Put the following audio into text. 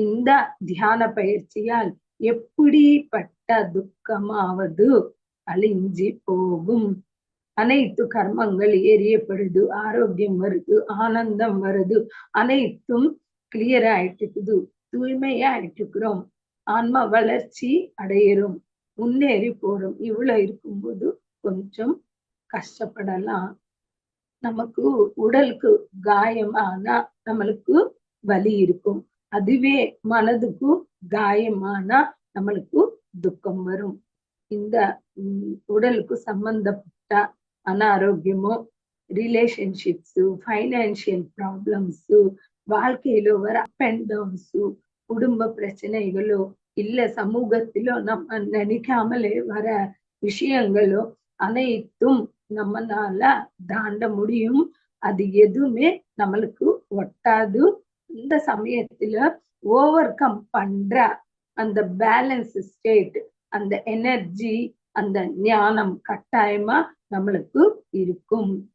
இந்த தியான பயிற்சியால் எப்படிப்பட்ட துக்கமாவது அழிஞ்சி போகும். அனைத்து கர்மங்கள் எரியப்படுது ஆரோக்கியம் வருது ஆனந்தம் வருது. அனைத்தும் கிளியர் ஆயிட்டு இருக்குது தூய்மையா ஆயிட்டுக்கிறோம் ஆன்ம வளர்ச்சி அடையிறோம் முன்னேறி போறோம். இவ்வளவு இருக்கும்போது கொஞ்சம் கஷ்டப்படலாம். நமக்கு உடலுக்கு காயமானா நம்மளுக்கு வலி இருக்கும். அதுவே மனதுக்கு காயமானா நம்மளுக்கு துக்கம் வரும். இந்த உடலுக்கு சம்பந்தப்பட்ட அனாரோக்கியமோ ரிலேஷன்ஷிப்ஸ் ஃபைனான்சியல் ப்ராப்ளம்ஸ் வாழ்க்கையில வர அப் அண்ட் டவுன்ஸ் குடும்ப பிரச்சனைகளோ இல்ல சமூகத்திலோ நம்ம நினைக்காமலே வர விஷயங்களோ அனைத்தும் நம்மனால தாண்ட முடியும். அது எதுவுமே நம்மளுக்கு ஒட்டாது. இந்த சமயத்துல ஓவர் கம் பண்ற அந்த பேலன்ஸ் ஸ்டேட் அந்த எனர்ஜி அந்த ஞானம் கட்டாயமா நம்மளுக்கு இருக்கும்.